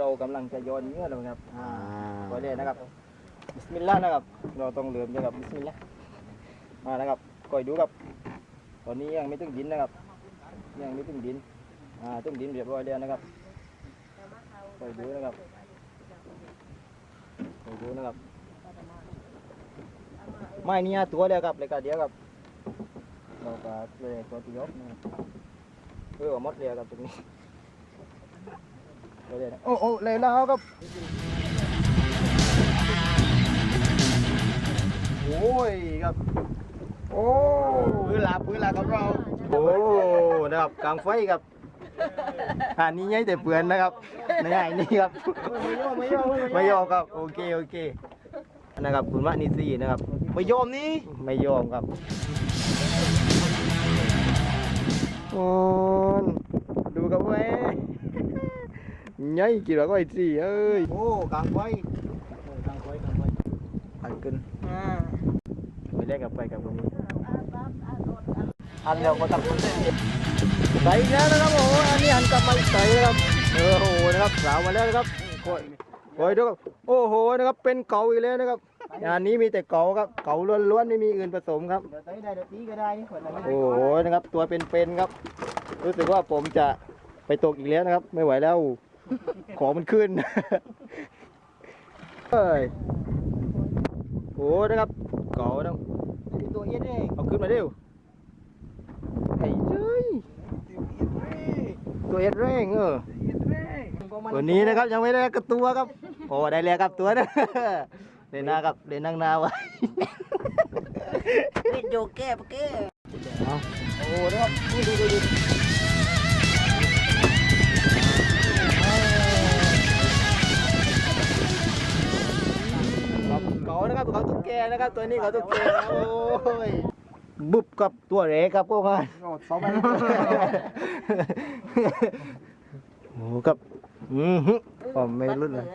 นะครับเรากำลังจะโยนเนื้อลงครับอ่าอ่าปล่อยเลยนะครับบิสมิลลาห์นะครับ เราต้องเหลือมนะครับบิสมิลลาห์มานะครับคอยดูครับ ตอนนี้ยังไม่ถึงดินนะครับ ยังไม่ถึงดินอ่าถึงดินเรียบร้อยแล้วนะครับคอยดูนะครับคอยดูนะครับ ไม้นี่ตัวเดียวครับเลยกาเดียวครับเราก็เลยตัวที่ยกนะครับเออหมดเลยครับตรงนี้เลยนะ โอ้โอ้เลยแล้วครับโอ้ยครับ โอ้พื้นลาพื้นลากับเรา โอ้นะครับกลางไฟครับอันนี้ใหญ่แต่เปลือนนะครับในไอ้นี่ครับไม่ยอมไม่ยอมไม่ยอมครับโอเคโอเคนะครับคุณมะนิซีนะครับ ไม่ยอมนี่ไม่ยอมครับโอ้ยดูกับเว้ย ใหญ่กี่ว่าก็ไอ้สี่เอ้ยโอ้กลางไฟกลางไฟกลางไฟอันขึ้นไปเล่นกับไปกับคนนี้อันเดียวก็ตัดใส่แล้วนะครับโอ้โหอันนี้หันกลับมาอีกใส่นะครับเออโอ้โหนะครับสาวมาแล้วนะครับโอ้ยโอ้ยดูครับโอ้โหนะครับเป็นเก่าอีกแล้วนะครับงานนี้มีแต่เก่าครับเก่าล้วนๆไม่มีอื่นผสมครับเดี๋ยวตีได้เดี๋ยวตีก็ได้นี่คนละโอ้โหนะครับตัวเป็นๆครับ รู้สึกว่าผมจะไปตกอีกแล้วนะครับ ไม่ไหวแล้ว ของมันขึ้นเฮ้ยโอ้โหนะครับเก่านะตัวเย็นเองเอาขึ้นมาเร็วไอ้เจ้ยตัวเอ็ดแรงเออวันนี้นะครับยังไม่ได้กระตัวครับโอ้ได้แล้วครับตัวนะเล่นหน้าครับเล่นนั่งหน้าไว้เล่นโยเก้ปะเก้เอาโอ้นะครับดูดูดู นะครับเขาตุ๊กแกนะครับ ตัวนี้เขาตุ๊กแกนะโอ้ยบุบกับตัวเรครับพวกมันโอ้สองใบโอ้ครับอืมฮึผมไม่รู้เลย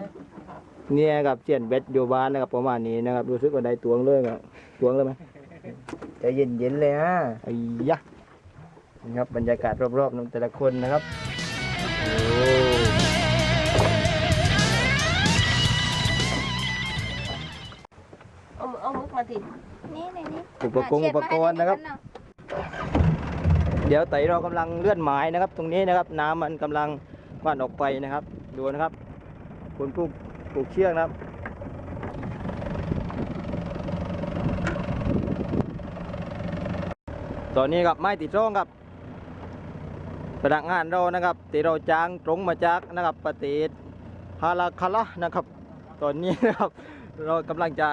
เนี่ยครับเจียนเบ็ดอยู่บ้านนะครับประมาณนี้นะครับรู้สึกว่าได้ตวงเลยครับตวงเลยไหมใจเย็นเย็นๆเลยฮะไอ้ยะนี่ครับบรรยากาศรอบๆน้แต่ละคนนะครับโอ้ เอามุกมาติดนี่ในนี้อุปกรณ์อุปกรณ์นะครับ เดี๋ยวไต่เรากำลังเลื่อนไม้นะครับ ตรงนี้นะครับ น้ำมันกำลังว่านออกไปนะครับ ดูนะครับคุณผู้ปลูกเชือกนะครับตอนนี้ครับไม้ติดร่องครับพนักงานเรานะครับที่เราจ้างตรงมาจากนะครับประเทศฮาลาคาละนะครับ ตอนนี้นะครับ เรากำลังจะ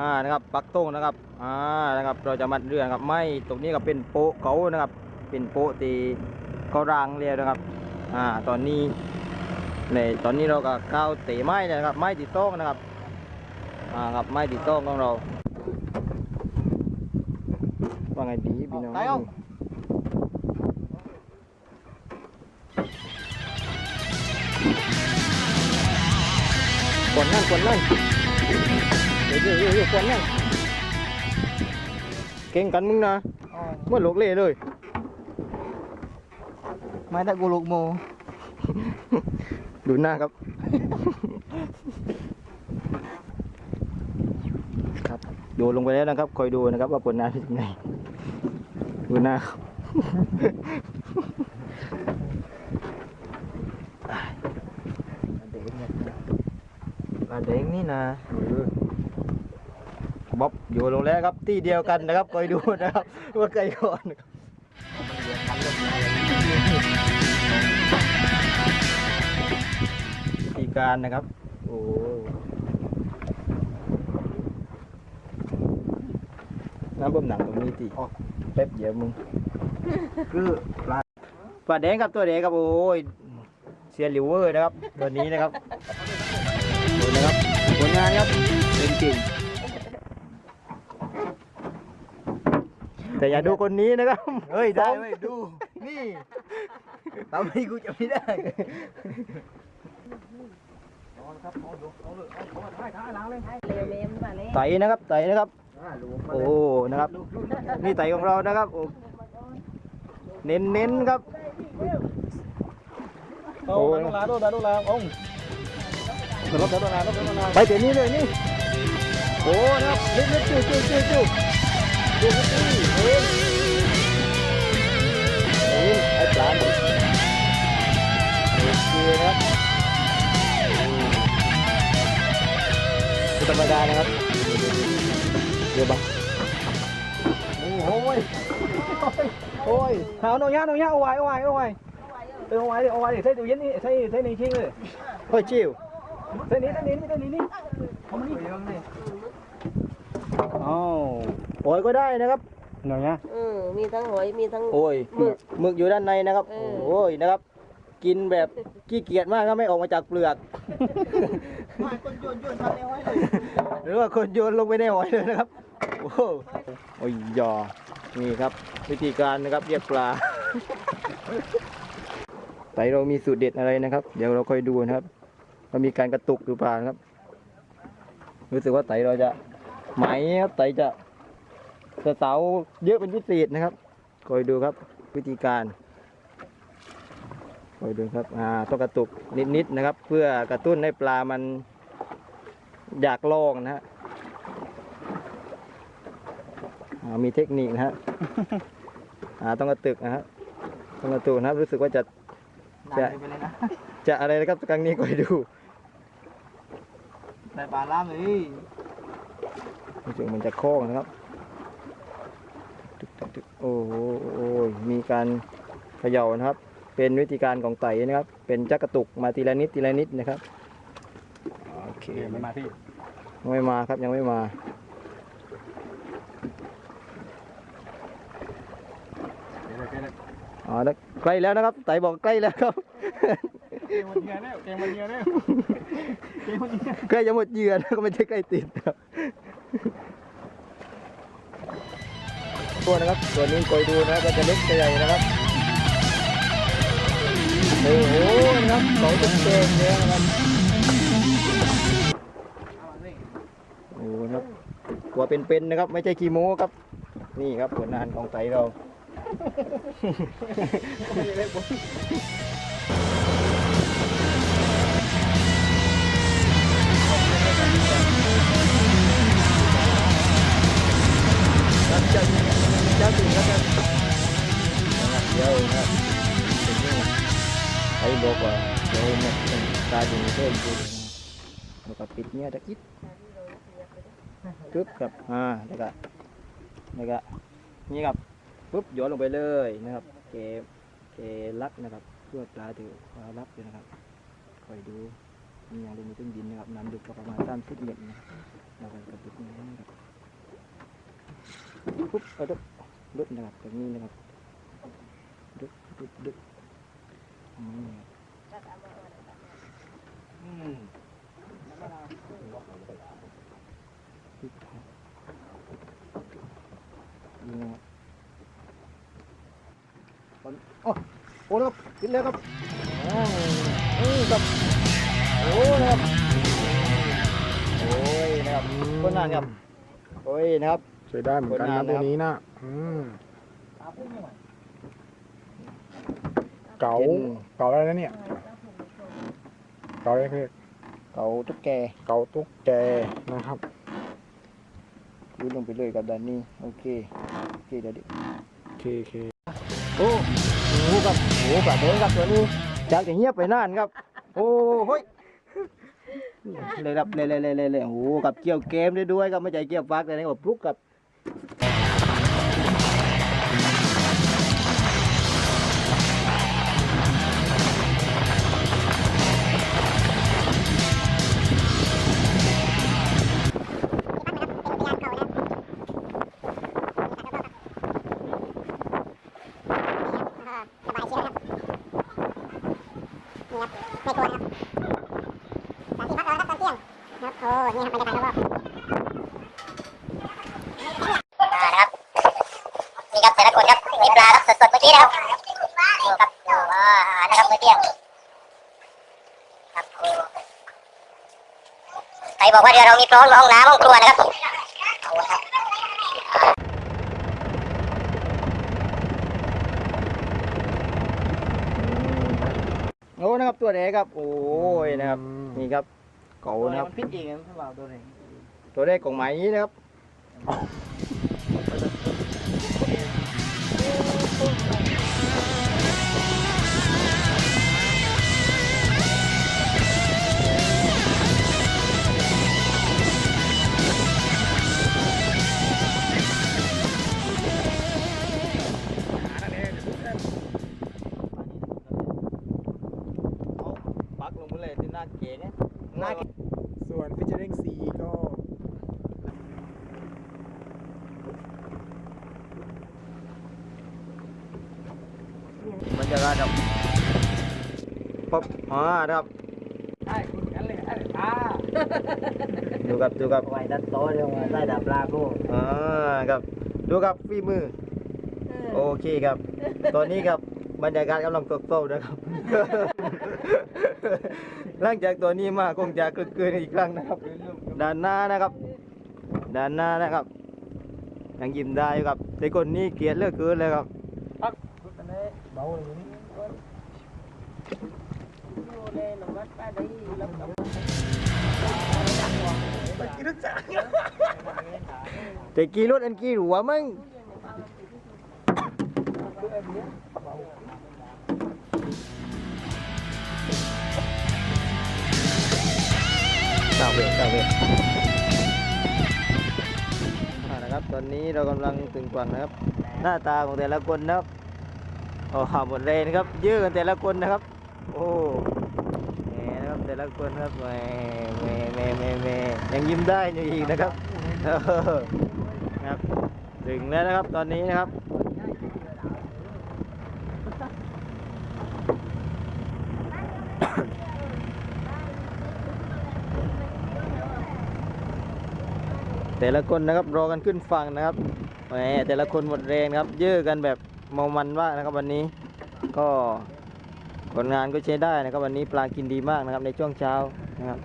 อ่านะครับปักตรงนะครับอ่านะครับเราจะมัดเรือนะครับไม้ตรงนี้ก็เป็นโป๊ะเขานะครับ เป็นโป๊ะตีเขารางเรียนะครับอ่าตอนนี้ในตอนนี้เราก็ก้าวเตะไม้นะครับ ไม้ติดต้องนะครับอ่าครับไม้ติดต้องของเราว่าไงดีพี่น้องกดนั่งกดนั่ง เดี๋ยวเดี๋ยวเดี๋ยวเดี๋ยวกดนั่งเก่งกันมึงนะเมื่อโลกเล่เลย ไม่ได้กูหลกโม ดูหน้าครับ ครับโยนลงไปแล้วนะครับ คอยดูนะครับ ว่าผลงานเป็นยังไงดูหน้าครับปลาเด้งนี่นะ บ๊อบอยู่ลงแล้วครับที่เดียวกันนะครับคอยดูนะครับว่าใครก่อนนะครับวิธีการนะครับ โอ้น้ำบ่มหนังตรงนี้ตีแป๊บเดียวมึงคือปลาปลาแดงครับตัวแดงครับโอ้ยเซียนลิเวอร์นะครับตัวนี้นะครับดูนะครับผลงานครับเป็นจริง แต่อย่าดูคนนี้นะครับเฮ้ยได้เว้ยดู นี่ทำให้กูจะไม่ได้เร็วเมมมาเลยไตนะครับไตนะครับ โอ้ นะครับ นี่ไตของเรานะครับโอ้เน้นเน้นๆครับ โอ้ยลาโดนลาโดนลาองเดี๋ยวรถเดี๋ยวรถลาเดี๋ยวรถลาไปเดี๋ยวนี้เลยนี่ โอ้ นะครับลึกลึกจู่จู่จู่จู่ วินวินไอ้ปลาโอเคครับธรรมดานะครับเดี๋ยวบ้าโอ้โหโอ้ยเอาหน่อยยาหน่อยยาเอาไว้เอาไว้เอาไว้เอาไว้เอาไว้เดี๋ยวใช้ตู้เย็นนี่ใช้ใช้นี่ทิ้งเลยโอ้ยชิวใส้นี้ใส้นี้ใส้นี้นี่เอามานี่โอ้ยก็ได้นะครับ nào nhá เออมีทั้งหอยมีทั้ง โอ้ยหมึกหมึกอยู่ด้านในนะครับเออ โอ้ยนะครับ กินแบบขี้เกียจมากครับไม่ออกมาจากเปลือกหรือว่าคนโยนลงไปในหอยเลยนะครับ โอ้โหโอ้ยยอนี่ครับ วิธีการนะครับเรียกปลาไตเรามีสูตรเด็ดอะไรนะครับ เดี๋ยวเราค่อยดูนะครับว่ามีการกระตุกหรือเปล่านะครับ รู้สึกว่าไตเราจะไหมครับไตจะ จะเสาเยอะเป็นพิเศษนะครับคอยดูครับวิธีการคอยดูครับอ่าต้องกระตุกนิดๆนะครับ เพื่อกระตุ้นให้ปลามันอยากลองนะฮะอ่ามีเทคนิคนะฮะอ่าต้องกระตุกนะฮะต้องกระตุกนะครับ รู้สึกว่าจะจะจะอะไรนะครับครั้งนี้คอยดู này bà làm đi รู้สึกมันจะโค้งนะครับตึกตึกตึก โอ้โหมีการเขย่านะครับ เป็นวิธีการของไต่นะครับ เป็นจักกระตุกมาทีละนิดทีละนิดนะครับโอเค mày mà đi ยังไม่มาครับยังไม่มาอ๋อแล้วใกล้แล้วนะครับ ไต่บอกใกล้แล้วครับ kêu mình nghe đấy kêu mình nghe đấy kêu mình nghe ใกล้จะหมดเหยื่อนะก็ไม่ใช่ใกล้ติดครับ ตัวนะครับตัวนี้คอยดูนะครับก็จะเล็กจะใหญ่นะครับโอ้โหนะครับเขาจะเต็มเลยนะครับโอ้โหนะครับตัวเป็นๆนะครับ ไม่ใช่ขี้โม้ครับ นี่ครับผลงานของไตเรา ยวครับถึงนี่ไอ้บอกว่าเดี๋ยวเนี่ยตาถึงเพิ่มขึ้นแล้วก็ปิดเนี่ยตะกิดปึ๊บครับอ่าแล้วก็แล้วก็นี่ครับปุ๊บโยนลงไปเลยนะครับเกเกลักนะครับเพื่อปลาถือปลารับเลยนะครับคอยดูมีอย่างลงในต้นดินนะครับน้ำลึกประมาณสามสิบเมตรนะครับแล้วก็กระตุกนี้นะครับปุ๊บเอาดึกดึกนะครับแบบนี้นะครับ ดึกดึกดึกอืม ừ ดึกครับนี่นะครับโอ้โอ้นะครับกินแล้วครับอ้าวอืมครับโอ้นะครับโอ้ยนะครับคนนั้นครับโอ้ยนะครับใช้ได้เหมือนกันคนงานะนตัวนะครับนี้นะอืม เก๋าเป็น เก๋าอะไรนะเนี่ย เก๋าอะไรคือเกาตุ๊กแกเก๋าตุ๊กแกนะครับ ยืดลงไปเลยกับด้านนี้โอเคโอเคเดี๋ยวดิเคเคโอ้โหครับโอ้กับเดินครับตัวนี้จากจะเงียบไปนานครับ โอ้เฮ้ยเลยครับเลยเลยเลยเลยเลยโอ้โหกับเกี่ยวเกมได้ด้วยครับไม่ใช่เกี่ยวฟักเลยนะกับพลุกกับ นี่ครับแต่ละคนครับมีปลาครับสดๆเมื่อกี้นะครับดูครับดูอ่าอาหารนะครับมื้อเที่ยงครับใครบอกว่าเรือเรามีพร้อมห้องน้ำห้องครัวนะครับเอาละครับโอ้นะครับตัวแรกครับ โอ้ยนะครับนี่ครับ เก่าตัวนะนี้ครับ มันพิษเองนะสำหรับตัวนี้ตัวแรกของไหมนี้นะครับ เบรรยากาศครับป๊บอ่าครับใช่คุณกันเลยไอ้ตาดูครับดูครับไว้ดัดโตเดี๋ยวมาได้ดับปลากูอ่าครับดูครับฝีมือ โอเคครับ ตอนนี้ครับบรรยากาศกำลังตกโต้นะครับ หลังจากตัวนี้มาคงจะกึกเกินอีกครั้งนะครับ ด้านหน้านะครับ ด้านหน้านะครับยังยิ้มได้อยู่ครับแต่คนนี้เกลียดเหลือกเกินเลยครับ เบาเลยนี่อยู่เลยหนูวัดป้าได้รับกับแต่กี่รถอันกี่หัวมึงสาวเวทสาวเวทอ่านะครับ ตอนนี้เรากำลังถึงฝั่งนะครับ หน้าตาของแต่ละคนนะครับ โอ้หมดเลยนะครับเยอกันแต่ละคนนะครับ โอ้แหมนะครับแต่ละคนครับแหมแหมแหมแหมแหมยังยิ้มได้อยู่อีกนะครับเออครับถึงแล้วนะครับตอนนี้นะครับแต่ละคนนะครับรอกันขึ้นฝั่งนะครับแหมแต่ละคนหมดแรงครับ เยอะกันแบบ เมามันมากนะครับวันนี้ ก็ผลงานก็ใช้ได้นะครับ วันนี้ปลากินดีมากนะครับในช่วงเช้านะครับ